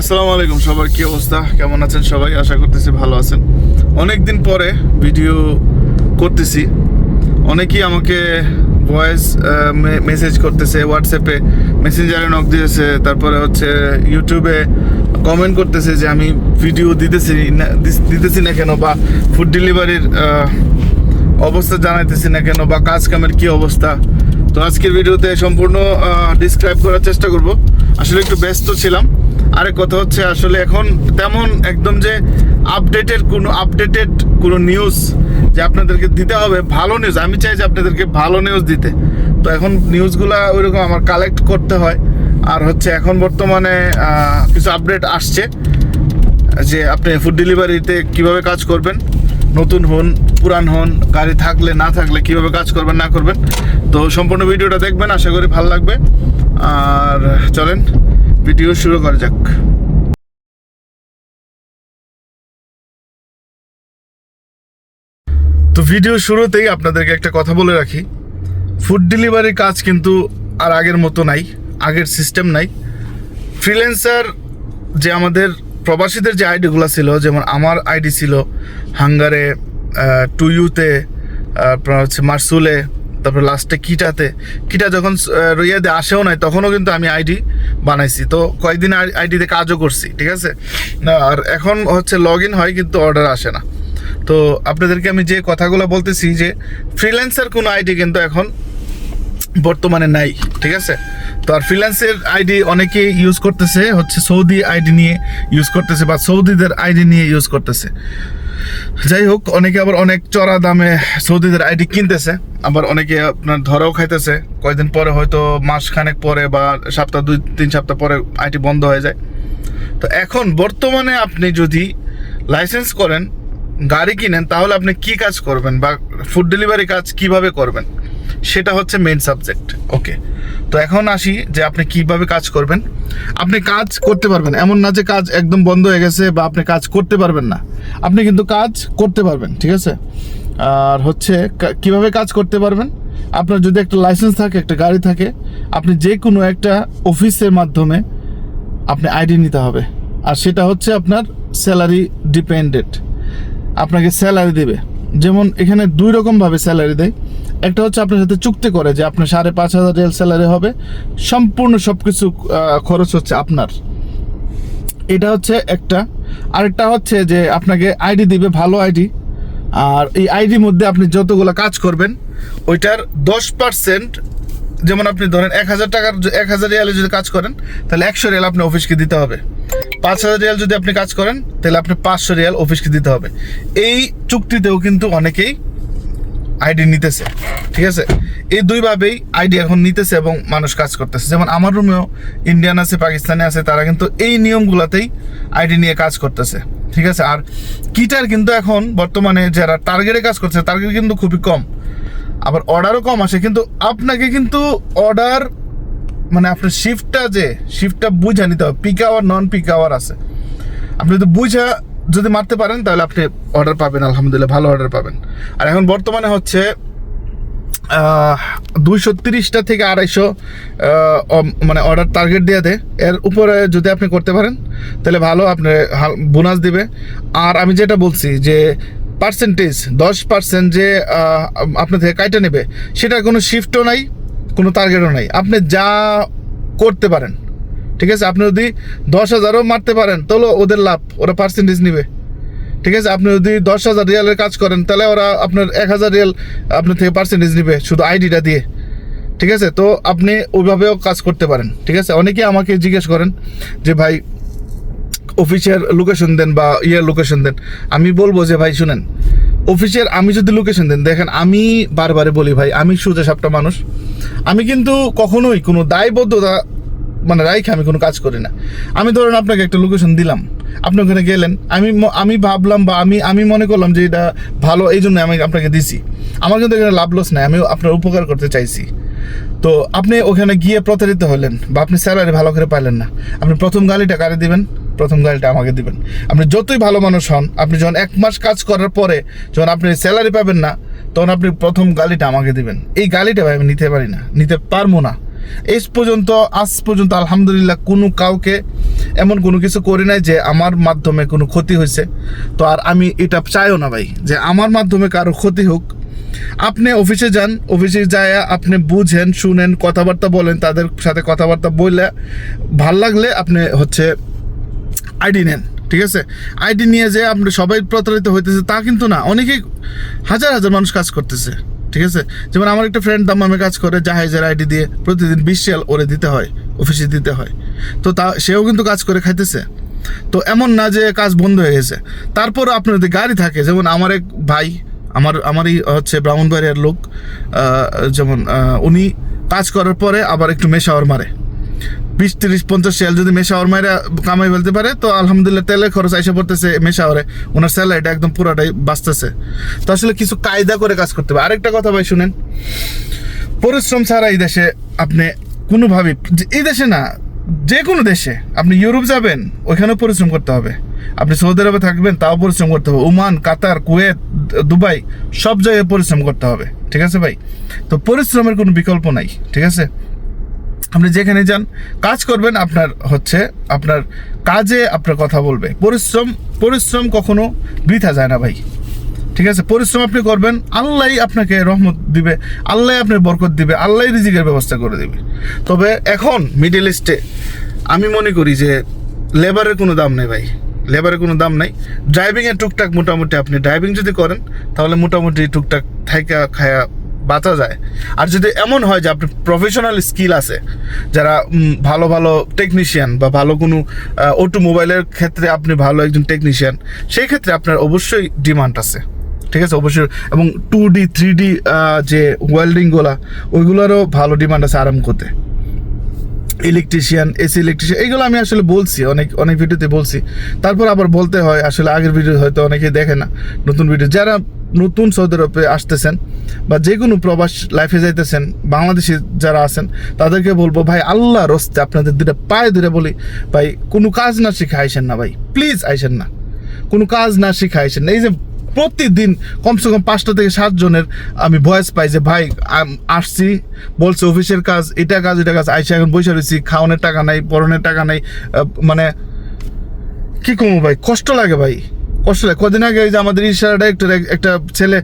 আসসালামু আলাইকুম, সবার কি অবস্থা? কেমন আছেন সবাই? আশা করতেছি ভালো আছেন। অনেক দিন পরে ভিডিও করতেছি। অনেকেই আমাকে ভয়েস মেসেজ করতেছে হোয়াটসঅ্যাপে মেসেঞ্জারে নক দিয়েছে, তারপরে হচ্ছে ইউটিউবে কমেন্ট করতেছে যে আমি ভিডিও দিতেছি না দিতেছি না কেন বা ফুড ডেলিভারির অবস্থা জানাইতেছি না কেন বা কাজ কামের কী অবস্থা। তো আজকের ভিডিওতে সম্পূর্ণ ডিসক্রাইব করার চেষ্টা করব। আসলে একটু ব্যস্ত ছিলাম। আরেক কথা হচ্ছে আসলে এখন তেমন একদম যে আপডেটেড কোনো আপডেটেড কোনো নিউজ যে আপনাদেরকে দিতে হবে, ভালো নিউজ আমি চাই যে আপনাদেরকে ভালো নিউজ দিতে। তো এখন নিউজগুলো ওইরকম আমার কালেক্ট করতে হয়। আর হচ্ছে এখন বর্তমানে কিছু আপডেট আসছে। যে আপনি ফুড ডেলিভারিতে কীভাবে কাজ করবেন, নতুন হন, পুরান হন, গাড়ি থাকলে, না থাকলে কীভাবে কাজ করবেন, না করবেন। তো সম্পূর্ণ ভিডিওটা দেখবেন, আশা করি ভালো লাগবে। আর চলেন ভিডিও শুরু করা যাক। তো ভিডিও শুরুতেই আপনাদেরকে একটা কথা বলে রাখি। ফুড ডেলিভারির কাজ কিন্তু আর আগের মতো নাই, আগের সিস্টেম নাই। ফ্রিল্যান্সার যে আমাদের প্রবাসীদের যে আইডিগুলো ছিল, যেমন আমার আইডি ছিল হাঙ্গারে টু ইউতে আপনার হচ্ছে মার্সুলে তারপর লাস্টে কিটাতে কিটা যখন আহ, রইয়াতে আসেও নাই তখনও কিন্তু আমি আইডি বানাইছি। তো কয়েকদিন আইডিতে কাজও করছি ঠিক আছে? আর এখন হচ্ছে লগ ইন হয় কিন্তু অর্ডার আসে না। তো আপনাদেরকে আমি যে কথাগুলো বলতেছি যে ফ্রিল্যান্সার কোনো আইডি কিন্তু এখন বর্তমানে নাই ঠিক আছে? তো আর ফ্রিল্যান্সের আইডি অনেকে ইউজ করতেছে হচ্ছে সৌদি আইডি নিয়ে ইউজ করতেছে বা সৌদিদের আইডি নিয়ে ইউজ করতেছে। যাই হোক, অনেকে আবার অনেক চড়া দামে সৌদিদের আইডি কিনতেছে। আবার অনেকে আপনার ধরাও খাইতেছে। কয়েকদিন পরে হয়তো মাস খানেক পরে বা সপ্তাহ দুই, তিন সপ্তাহ পরে আইডি বন্ধ হয়ে যায়। তো এখন বর্তমানে আপনি যদি লাইসেন্স করেন, গাড়ি কিনেন, তাহলে আপনি কি কাজ করবেন বা ফুড ডেলিভারি কাজ কীভাবে করবেন? সেটা হচ্ছে মেন সাবজেক্ট ওকে তো এখন আসি যে আপনি কীভাবে কাজ করবেন। আপনি কাজ করতে পারবেন, এমন না যে কাজ একদম বন্ধ হয়ে গেছে বা আপনি কাজ করতে পারবেন না। আপনি কিন্তু কাজ করতে পারবেন, ঠিক আছে? আর হচ্ছে কীভাবে কাজ করতে পারবেন? আপনার যদি একটা লাইসেন্স থাকে, একটা গাড়ি থাকে, আপনি যে কোনো একটা অফিসের মাধ্যমে আপনি আইডি নিতে হবে। আর সেটা হচ্ছে আপনার স্যালারি ডিপেন্ডেড আপনাকে স্যালারি দেবে। যেমন এখানে দুই রকমভাবে স্যালারি দেয়। একটা হচ্ছে আপনার সাথে চুক্তি করে যে আপনার সাড়ে পাঁচ হাজার রিয়াল স্যালারি হবে। সম্পূর্ণ সব কিছু খরচ হচ্ছে আপনার। এটা হচ্ছে একটা। আরেকটা হচ্ছে যে আপনাকে আইডি দিবে, ভালো আইডি আর এই আইডির মধ্যে আপনি যতগুলো কাজ করবেন, ওইটার দশ পার্সেন্ট যেমন আপনি ধরেন এক হাজার টাকার, এক হাজার রিয়ালে যদি কাজ করেন, তাহলে একশো রিয়াল আপনি অফিসকে দিতে হবে। পাঁচ হাজার রিয়াল যদি আপনি কাজ করেন, তাহলে আপনি পাঁচশো রিয়াল অফিসকে দিতে হবে। এই চুক্তিতেও কিন্তু অনেকেই আইডি নিতেছে, ঠিক আছে? এই দুইভাবেই আইডি এখন নিতেছে এবং মানুষ কাজ করতেছে। যেমন আমার রুমেও ইন্ডিয়ান আছে পাকিস্তানি আছে, তারা কিন্তু এই নিয়মগুলোতেই আইডি নিয়ে কাজ করতেছে, ঠিক আছে? আর কিটার কিন্তু এখন বর্তমানে যারা টার্গেটে কাজ করছে টার্গেট কিন্তু খুবই কম। আবার অর্ডারও কম আসে, কিন্তু আপনাকে কিন্তু অর্ডার মানে আপনার শিফটটা যে শিফটটা বুঝে নিতে হবে peak hour non peak hour আছে। আপনি যদি বুঝা যদি মারতে পারেন তাহলে আপনি অর্ডার পাবেন আলহামদুলিল্লাহ ভালো অর্ডার পাবেন। আর এখন বর্তমানে হচ্ছে দুইশো তিরিশটা থেকে আড়াইশো মানে অর্ডার টার্গেট দিয়ে দেয় এর উপরে যদি আপনি করতে পারেন তাহলে ভালো আপনি বোনাস দিবে। আর আমি যেটা বলছি যে পার্সেন্টেজ দশ পার্সেন্ট যে আহ, আপনার থেকে কাইটা নেবে সেটা কোনো শিফটও নাই কোনো টার্গেটও নাই। আপনি যা করতে পারেন ঠিক আছে? আপনি যদি দশ হাজারও মারতে পারেন, তাহলে ওদের লাভ, ওরা পার্সেন্টেজ নিবে। ঠিক আছে? আপনি যদি দশ হাজার রিয়ালের কাজ করেন, তাহলে ওরা আপনার এক হাজার রিয়াল আপনার থেকে পার্সেন্টেজ নিবে শুধু আইডিটা দিয়ে। ঠিক আছে? তো আপনি ওইভাবেও কাজ করতে পারেন। ঠিক আছে? অনেকে আমাকে জিজ্ঞেস করেন যে, ভাই অফিসের লোকেশন দেন বা ইয়ের লোকেশন দেন। আমি বলব যে, ভাই, শুনেন অফিসের আমি যদি লোকেশন দেন, দেখেন, আমি বারবারে বলি, ভাই, আমি সোজা সাপটা মানুষ। আমি কিন্তু কখনোই কোনো দায়বদ্ধতা মানে রাইখে আমি কোনো কাজ করি না। আমি ধরুন আপনাকে একটা লোকেশন দিলাম। আপনি ওখানে গেলেন, আমি আমি ভাবলাম বা আমি আমি মনে করলাম যে এটা ভালো, এই জন্য আমি আপনাকে দিছি। আমার কিন্তু এখানে লাভ লস নাই আমি আপনার উপকার করতে চাইছি। তো আপনি ওখানে গিয়ে প্রতারিত হলেন বা আপনি স্যালারি ভালো করে পাইলেন না। আপনি প্রথম গাড়িটা কারে দিবেন? প্রথম গাড়িটা আমাকে দিবেন। আপনি যতই ভালো মানুষ হন, আপনি যখন এক মাস কাজ করার পরে যখন আপনি স্যালারি পাবেন না, তখন আপনি প্রথম গালিটা আমাকে দিবেন। এই গালিটা ভাই আমি নিতে পারি না, নিতে পারব না। এই পর্যন্ত, আজ পর্যন্ত আলহামদুলিল্লাহ কোনো কাউকে এমন কোনো কিছু করি নাই যে আমার মাধ্যমে কোনো ক্ষতি হয়েছে। তো আর আমি এটা চাইও না ভাই, যে আমার মাধ্যমে কারও ক্ষতি হোক। আপনি অফিসে যান, অফিসে যায় আপনি বুঝেন, শুনেন, কথাবার্তা বলেন, তাদের সাথে কথাবার্তা বললে ভালো লাগলে আপনি হচ্ছে আইডি নেন, ঠিক আছে? আইডি নিয়ে যে আপনি সবাই প্রতারিত হইতেছে তা কিন্তু না, অনেকেই হাজার হাজার মানুষ কাজ করতেছে। ঠিক আছে? যেমন আমার একটা ফ্রেন্ড দামামে কাজ করে জাহাজের আইডি দিয়ে প্রতিদিন বিশ শেয়াল ওরে দিতে হয় অফিসে দিতে হয়। তো তা, সেও কিন্তু কাজ করে খাইতেছে। তো এমন না যে কাজ বন্ধ হয়ে গেছে। তারপর আপনার যদি গাড়ি থাকে, যেমন আমার এক ভাই, আমার, আমারই হচ্ছে ব্রাহ্মণবাড়িয়ার লোক যেমন উনি কাজ করার পরে আবার একটু মেশাওয়ার মারে। বিশ, তিরিশ, পঞ্চাশ শেয়াল যদি মেশাওয়ার মাইরা কামাই ফেলতে পারে, তো আলহামদুলিল্লাহ তেলের খরচ আইসা পড়তেছে মেশাওয়ারে ওনার স্যালারিটা একদম পুরাটাই বাঁচতেছে। তো আসলে কিছু কায়দা করে কাজ করতে হবে। আরেকটা কথা ভাই, শুনেন। পরিশ্রম ছাড়া এই দেশে আপনি কোনোভাবেই এই দেশে না, যে কোনো দেশে আপনি ইউরোপ যাবেন, ওইখানেও পরিশ্রম করতে হবে। আপনি সৌদি আরবে থাকবেন, তাও পরিশ্রম করতে হবে। ওমান, কাতার, কুয়েত, দুবাই, সব জায়গায় পরিশ্রম করতে হবে। ঠিক আছে ভাই? তো পরিশ্রমের কোনো বিকল্প নাই। ঠিক আছে? আপনি যেখানে যান, কাজ করবেন আপনার হচ্ছে, আপনার কাজে আপনার কথা বলবে। পরিশ্রম পরিশ্রম কখনো বৃথা যায় না ভাই। ঠিক আছে? পরিশ্রম আপনি করবেন, আল্লাহই আপনাকে রহমত দিবে, আল্লাহ আপনার বরকত দিবে, আল্লাহ রিজিকের ব্যবস্থা করে দিবে। তবে এখন মিডল ইস্টে আমি মনে করি যে লেবারের কোনো দাম নেই ভাই। লেবারের কোনো দাম নাই। ড্রাইভিংয়ের টুকটাক মোটামুটি আপনি ড্রাইভিং যদি করেন, তাহলে মোটামুটি টুকটাক থাইকা খায়া বাঁচা যায়। আর যদি এমন হয় যে আপনার প্রফেশনাল স্কিল আছে, যারা ভালো ভালো টেকনিশিয়ান বা ভালো কোনো অটোমোবাইলের ক্ষেত্রে আপনি ভালো একজন টেকনিশিয়ান সেই ক্ষেত্রে আপনার অবশ্যই ডিমান্ড আছে। ঠিক আছে? অবশ্যই। এবং টু ডি থ্রি ডি যে ওয়েল্ডিংগুলা ওইগুলোরও ভালো ডিমান্ড আছে আরাম করতে ইলেকট্রিশিয়ান এসি ইলেকট্রিশিয়ান এইগুলো আমি আসলে বলছি, অনেক অনেক ভিডিওতে বলছি। তারপর আবার বলতে হয়, আসলে আগের ভিডিও হয়তো অনেকে দেখে না, নতুন ভিডিও। যারা নতুন সৌদি আরবে আসতেছেন বা যে কোনো প্রবাস লাইফে যাইতেছেন, বাংলাদেশি যারা আছেন, তাদেরকে বলব, ভাই আল্লাহ রস্তে আপনাদের দুটা পায়ে ধরে বলি, ভাই, কোনো কাজ না শিখে আইসেন না, ভাই। প্লিজ আইসেন না। কোনো কাজ না শিখে আইসেন না। এই যে প্রতিদিন কমসে কম পাঁচটা থেকে সাতজনের আমি ভয়েস পাই যে, ভাই আসছি। বলছে, অফিসের কাজ, এটা কাজ এটা কাজ। আইসা এখন বসে রয়েছি খাওয়ানোর টাকা নাই পরনের টাকা নাই। মানে কি কমো ভাই? কষ্ট লাগে ভাই, কষ্ট লাগে। কদিন আগে যে আমাদের ইশারা ডাইরেক্টর একটা ছেলে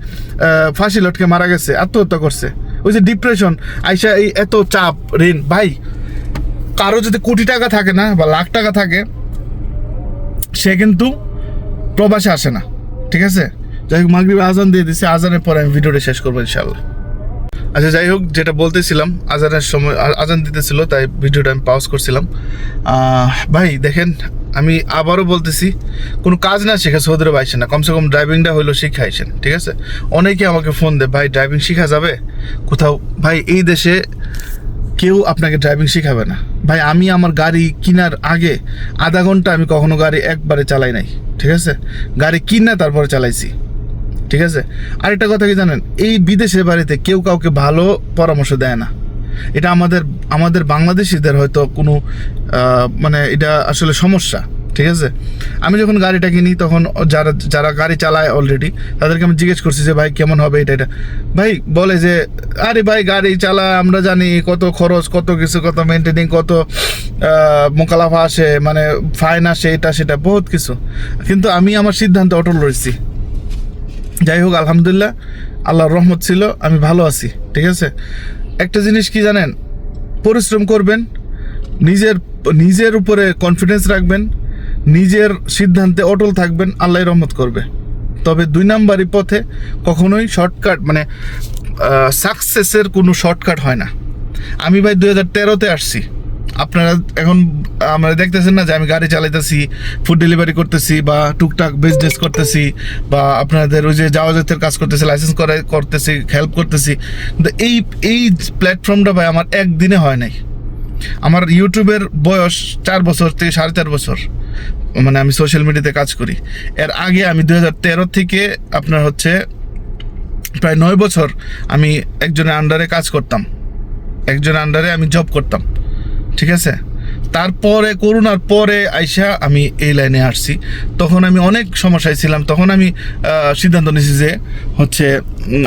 ফাঁসি লটকে মারা গেছে, আত্মহত্যা করছে। ওই যে ডিপ্রেশন আইসা এই এত চাপ, ঋণ। ভাই, কারও যদি কোটি টাকা থাকে না বা লাখ টাকা থাকে, সে কিন্তু প্রবাসে আসে না, ঠিক আছে? যাই হোক মাগরিবে আজান দিয়ে দিছে। আজানের পরে আমি ভিডিওটা শেষ করব ইনশাল্লাহ আচ্ছা যাই হোক, যেটা বলতেছিলাম, আজানের সময় আজান দিতেছিল, তাই ভিডিওটা আমি পাউজ করছিলাম। ভাই, দেখেন, আমি আবারও বলতেছি, কোনো কাজ না শিখে সৌদি আরব আইসেন না। কমসে কম ড্রাইভিংটা হইল শিখে আইসেন, ঠিক আছে? অনেকে আমাকে ফোন দেয়, ভাই ড্রাইভিং শেখা যাবে? কোথাও, ভাই, এই দেশে কেউ আপনাকে ড্রাইভিং শেখাবে না। ভাই, আমি আমার গাড়ি কেনার আগে আধা ঘণ্টা আমি কখনো গাড়ি একবারে চালাই নাই, ঠিক আছে? গাড়ি কিনা তারপরে চালাইছি। ঠিক আছে? আরেকটা কথা কি জানেন? এই বিদেশের বাড়িতে কেউ কাউকে ভালো পরামর্শ দেয় না। এটা আমাদের আমাদের বাংলাদেশিদের হয়তো কোনো মানে এটা আসলে সমস্যা, ঠিক আছে? আমি যখন গাড়িটা কিনি তখন যারা যারা গাড়ি চালায় অলরেডি তাদেরকে আমি জিজ্ঞেস করছি যে, ভাই, কেমন হবে এটা এটা? ভাই, বলে যে, আরে ভাই, গাড়ি চালা, আমরা জানি কত খরচ, কত কিছু, কত মেনটেনিং কত মোকালাফা আসে মানে ফাইন আসে, এটা, সেটা, বহুত কিছু। কিন্তু আমি আমার সিদ্ধান্ত অটল রয়েছি। যাই হোক আলহামদুলিল্লাহ, আল্লাহর রহমত ছিল, আমি ভালো আছি, ঠিক আছে? একটা জিনিস কি জানেন? পরিশ্রম করবেন, নিজের নিজের উপরে কনফিডেন্স রাখবেন, নিজের সিদ্ধান্তে অটল থাকবেন, আল্লাহ রহমত করবে। তবে দুই নাম্বারই পথে কখনোই শর্টকাট মানে সাকসেসের কোনো শর্টকাট হয় না। আমি ভাই দুই হাজার তেরোতে আসছি। আপনারা এখন আমরা দেখতেছেন না যে আমি গাড়ি চালাইতেছি ফুড ডেলিভারি করতেছি বা টুকটাক বিজনেস করতেছি বা আপনাদের ওই যে যাওয়াজাতের কাজ করতেছি লাইসেন্স করে, করতেছি হেল্প করতেছি। কিন্তু এই এই প্ল্যাটফর্মটা ভাই আমার একদিনে হয় নাই। আমার ইউটিউবের বয়স চার বছর থেকে সাড়ে চার বছর মানে আমি সোশ্যাল মিডিয়াতে কাজ করি। এর আগে আমি দু হাজার তেরো থেকে আপনার হচ্ছে প্রায় নয় বছর আমি একজনের আন্ডারে কাজ করতাম। একজনের আন্ডারে আমি জব করতাম। ঠিক আছে? তারপরে, করোনার পরে আইসা আমি এই লাইনে আসছি। তখন আমি অনেক সমস্যায় ছিলাম। তখন আমি সিদ্ধান্ত নিয়েছি যে, হচ্ছে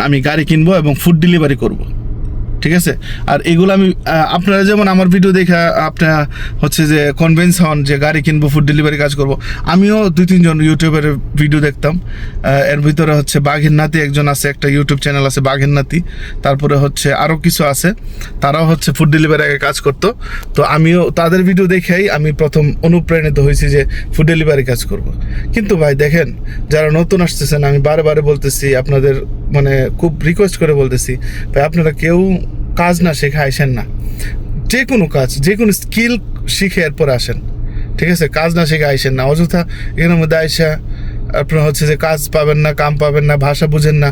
আমি গাড়ি কিনবো এবং ফুড ডেলিভারি করব। ঠিক আছে? আর এগুলো আমি আপনারা যেমন আমার ভিডিও দেখে আপনার হচ্ছে যে কনভিন্স হন যে গাড়ি কিনবো ফুড ডেলিভারি কাজ করব, আমিও দুই, তিনজন ইউটিউবের ভিডিও দেখতাম। এর ভিতরে হচ্ছে বাঘের নাতি একজন আছে, একটা ইউটিউব চ্যানেল আছে, বাঘের নাতি। তারপরে হচ্ছে আরও কিছু আছে, তারাও হচ্ছে ফুড ডেলিভারি আগে কাজ করতো। তো আমিও তাদের ভিডিও দেখেই আমি প্রথম অনুপ্রাণিত হয়েছি যে ফুড ডেলিভারি কাজ করব। কিন্তু ভাই দেখেন, যারা নতুন আসতেছেন, আমি বারে বারে বলতেছি, আপনাদের মানে খুব রিকোয়েস্ট করে বলতেছি, ভাই আপনারা কেউ কাজ না শেখা, আইসেন না। যে কোনো কাজ, যে কোনো স্কিল শিখে এরপরে আসেন। ঠিক আছে? কাজ না শিখে, আইসেন না। অযথা এখানের মধ্যে আইসা আপনার হচ্ছে যে কাজ পাবেন না, কাম পাবেন না, ভাষা বুঝেন না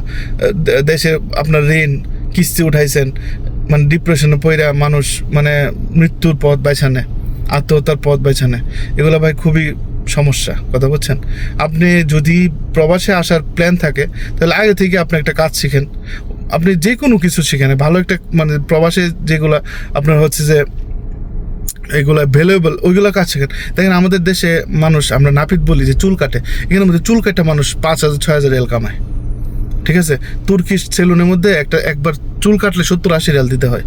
দেশে আপনার ঋণ, কিস্তি উঠাইছেন মানে ডিপ্রেশনে পইরা মানুষ মানে মৃত্যুর পথ বাইছানে, আত্মহত্যার পথ বাইছানে। এগুলো ভাই খুবই সমস্যা, কথা বলছেন? আপনি যদি প্রবাসে আসার প্ল্যান থাকে, তাহলে আগে থেকে আপনি একটা কাজ শিখেন। আপনি যে কোনো কিছু শিখেন, ভালো একটা মানে প্রবাসে যেগুলো আপনার হচ্ছে যে এগুলো ভ্যালুয়েবল ওইগুলো কাজ শেখেন। দেখেন আমাদের দেশে মানুষ, আমরা নাপিত বলি যে চুল কাটে এখানের মধ্যে চুল কাটা মানুষ পাঁচ হাজার, ছয় হাজার রিয়াল কামায়। ঠিক আছে? তুর্কিশ সেলুনের মধ্যে একটা একবার চুল কাটলে সত্তর, আশি রিয়াল দিতে হয়।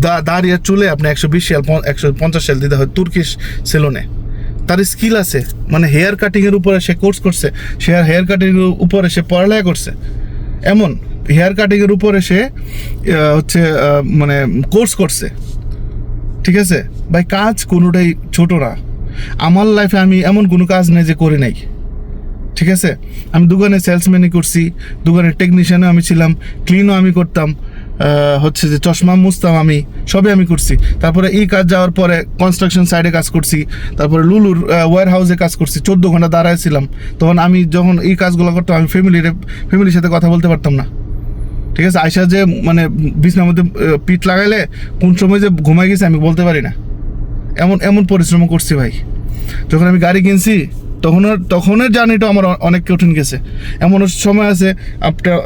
দা- দাড়ি চুলে আপনি একশো বিশ পন- একশো পঞ্চাশ রেল দিতে হয় তুর্কিশ সেলুনে। তার স্কিল আছে। মানে হেয়ার কাটিংয়ের উপরে সে কোর্স করছে, সে হেয়ার কাটিংয়ের উপরে সে পড়ালেখা করছে। এমন হেয়ার কাটিংয়ের উপরে সে হচ্ছে মানে কোর্স করছে। ঠিক আছে? ভাই, কাজ কোনোটাই ছোট না। আমার লাইফে আমি এমন কোনো কাজ নেই যে করে নাই। ঠিক আছে? আমি দোকানে সেলসম্যানই করছি, দোকানের টেকনিশিয়ানও আমি ছিলাম ক্লিনও আমি করতাম। হচ্ছে যে চশমা মুস্তাম আমি, সবই আমি করছি। তারপরে এই কাজ যাওয়ার পরে কনস্ট্রাকশন সাইডে কাজ করছি। তারপরে লুলুর ওয়ার হাউসে কাজ করছি। চোদ্দ ঘণ্টা দাঁড়ায় ছিলাম তখন আমি যখন এই কাজগুলো করতাম, আমি ফ্যামিলির ফ্যামিলির সাথে কথা বলতে পারতাম না। ঠিক আছে? আয়সা যে মানে বিছনার মধ্যে পিঠ লাগাইলে কোন সময় যে ঘুমাই গেছে আমি বলতে পারি না। এমন এমন পরিশ্রম করছি ভাই। যখন আমি গাড়ি কিনছি তখনও তখনের জার্নিটা আমার অনেক কঠিন গেছে। এমন সময় আছে আপনার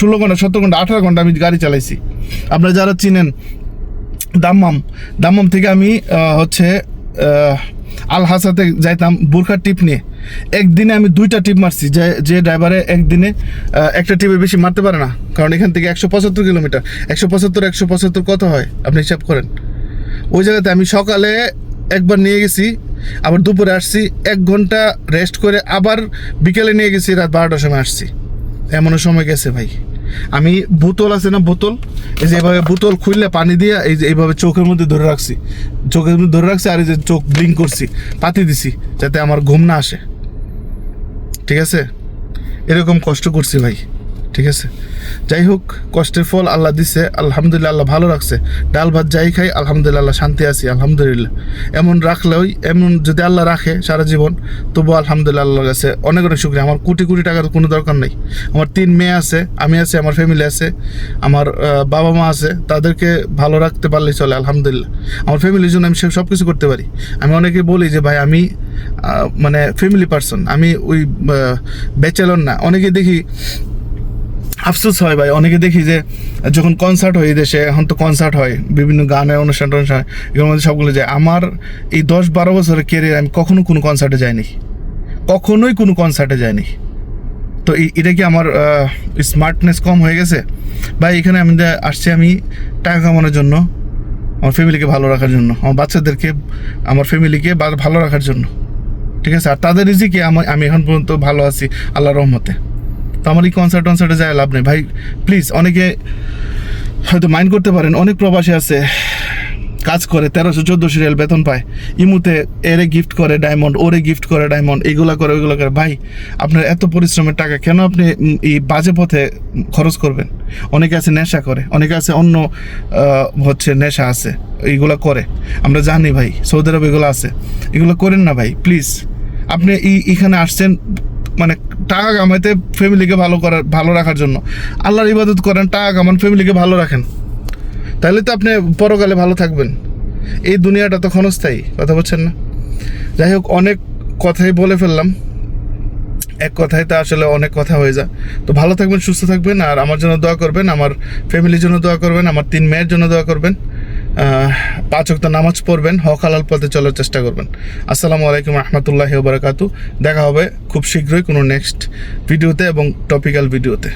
ষোলো ঘণ্টা, সতেরো ঘণ্টা, আঠারো ঘণ্টা আমি গাড়ি চালাইছি। আপনারা যারা চিনেন দাম্মাম দাম্মাম থেকে আমি হচ্ছে আল হাসাতে যাইতাম বোরখার টিপ নিয়ে। একদিনে আমি দুইটা টিপ মারছি, যে যে ড্রাইভারে একদিনে একটা টিপে বেশি মারতে পারে না। কারণ এখান থেকে একশো পঁচাত্তর কিলোমিটার। একশো পঁচাত্তর একশো পঁচাত্তর কত হয়? আপনি হিসাব করেন। ওই জায়গাতে আমি সকালে একবার নিয়ে গেছি আবার দুপুরে আসছি, এক ঘণ্টা রেস্ট করে আবার বিকেলে নিয়ে গেছি, রাত বারোটার সময় আসছি। এমনও সময় গেছে ভাই। আমি বোতল আছে না বোতল? এই যে এভাবে বোতল খুললে পানি দিয়ে এই যে এইভাবে চোখের মধ্যে ধরে রাখছি। চোখের মধ্যে ধরে রাখছি আর এই যে চোখ ব্লিঙ্ক করছি পাতি দিছি যাতে আমার ঘুম না আসে। ঠিক আছে? এরকম কষ্ট করছি ভাই। ঠিক আছে? যাই হোক, কষ্টের ফল আল্লাহ দিছে, আলহামদুলিল্লাহ আল্লাহ ভালো রাখছে। ডাল ভাত যাই খাই, আলহামদুলিল্লাহ শান্তি আছি, আলহামদুলিল্লাহ। এমন রাখলেও, এমন যদি আল্লাহ রাখে সারা জীবন, তবুও আলহামদুলিল্লাহ আল্লাহর কাছে অনেক অনেক শুক্রিয়া। আমার কোটি কোটি টাকার কোনো দরকার নেই। আমার তিন মেয়ে আছে, আমি আছে, আমার ফ্যামিলি আছে, আমার বাবা মা আছে, তাদেরকে ভালো রাখতে পারলেই চলে, আলহামদুলিল্লাহ। আমার ফ্যামিলির জন্য আমি সব কিছু করতে পারি। আমি অনেকে বলি যে, ভাই, আমি মানে ফ্যামিলি পার্সন আমি ওই ব্যাচেলর না। অনেকে দেখি আফসোস হয় ভাই। অনেকে দেখি যে যখন কনসার্ট হয় এই দেশে এখন তো কনসার্ট হয় বিভিন্ন গানের অনুষ্ঠান টনুষ্ঠান হয়, এগুলোর মধ্যে সবগুলো যায়। আমার এই দশ বারো বছরের কেরিয়ার আমি কখনো কোনো কনসার্টে যাইনি। কখনোই কোনো কনসার্টে যাইনি। তো এটা কি আমার স্মার্টনেস কম হয়ে গেছে? ভাই এখানে আমি আসছি আমি টাকা কামানোর জন্য আমার ফ্যামিলিকে ভালো রাখার জন্য আমার বাচ্চাদেরকে আমার ফ্যামিলিকে ভালো রাখার জন্য। ঠিক আছে? আর তাদের রিজিকে আমি এখন পর্যন্ত ভালো আছি আল্লাহ রহমতে। তো আমার এই কনসার্ট টনসার্টে যায় লাভ নেই। ভাই প্লিজ অনেকে হয়তো মাইন্ড করতে পারেন, অনেক প্রবাসী আছে, কাজ করে, তেরোশো, চোদ্দোশো রিয়াল বেতন পায়। ইমুতে এরে গিফট করে ডায়মন্ড ওরে গিফট করে ডায়মন্ড এগুলা করে, ওইগুলো করে। ভাই, আপনার এত পরিশ্রমের টাকা, কেন আপনি এই বাজে পথে খরচ করবেন? অনেকে আছে নেশা করে, অনেকে আছে অন্য হচ্ছে নেশা আছে, এইগুলা করে। আমরা জানি ভাই, সৌদি আরব এগুলো আছে। এগুলো করেন না ভাই প্লিজ আপনি এই, এখানে আসছেন মানে টাকা কামাইতে ফ্যামিলিকে ভালো করার ভালো রাখার জন্য। আল্লাহর ইবাদত করেন, টাকা কামান ফ্যামিলিকে ভালো রাখেন। তাহলে তো আপনি পরকালে ভালো থাকবেন। এই দুনিয়াটা তো ক্ষণস্থায়ী, কথা বলছেন না? যাই হোক, অনেক কথাই বলে ফেললাম। এক কথায় তো আসলে অনেক কথা হয়ে যায়। তো ভালো থাকবেন, সুস্থ থাকবেন, আর আমার জন্য দোয়া করবেন, আমার ফ্যামিলির জন্য দোয়া করবেন, আমার তিন মেয়ের জন্য দোয়া করবেন। পাঁচ ওয়াক্ত নামাজ পড়বেন, হক পথে চলার চেষ্টা করবেন। আসসালামু আলাইকুম রহমতুল্লাহ বারাকাতু দেখা হবে খুব শীঘ্রই কোনো নেক্সট ভিডিওতে এবং টপিক্যাল ভিডিওতে